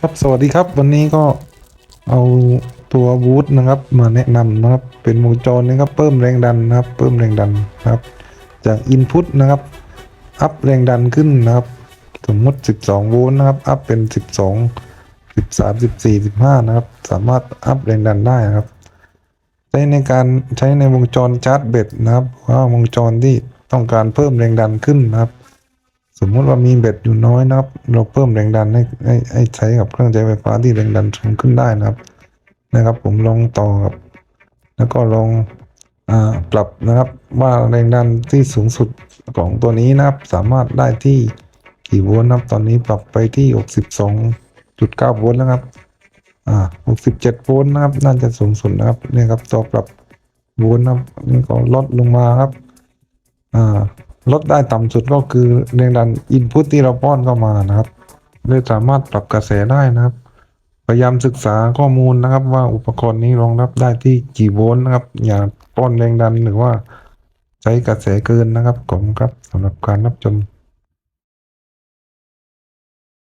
ครับสวัสดีครับ วันนี้ก็เอาตัววูดนะครับ มาแนะนำนะครับ เป็นวงจรนะครับ เพิ่มแรงดันนะครับ เพิ่มแรงดันนะครับ จากอินพุตนะครับ อัพแรงดันขึ้นนะครับ สมมติ 12 โวลต์นะครับ อัพเป็น 12 13 14 15 นะครับ สามารถอัพแรงดันได้นะครับ ใช้ในการใช้ในวงจรชาร์จแบตนะครับว่าวงจรที่ต้องการเพิ่มแรงดันขึ้นนะครับ สมมุติว่ามีแบตอยู่น้อยนะครับ เราเพิ่มแรงดันให้ให้ให้ใช้กับเครื่องใช้ไฟฟ้าที่แรงดันสูงขึ้นได้นะครับ นะครับ ผมลองต่อกับ แล้วก็ลองอปรับนะครับว่าแรงดันที่สูงสุดของตัวนี้นะครับ สามารถได้ที่กี่โวลต์นะครับ ตอนนี้ปรับไปที่ 62.9 โวลต์แล้วครับ อ่า 67 โวลต์นะครับ น่าจะสูงสุดนะครับ เนี่ยครับตัวปรับโวลต์นะครับนี่ก็ลดลงมาครับ อ่า ลดได้ต่ำสุดก็คือแรงดันอินพุตที่เราป้อนเข้ามานะครับเลยสามารถปรับกระแสได้นะครับ พยายามศึกษาข้อมูลนะครับ ว่าอุปกรณ์นี้รองรับได้ที่กี่โวลต์นะครับ อย่าป้อนแรงดันหรือว่า ใช้กระแสเกินนะครับขอบคุณครับสำหรับการรับชม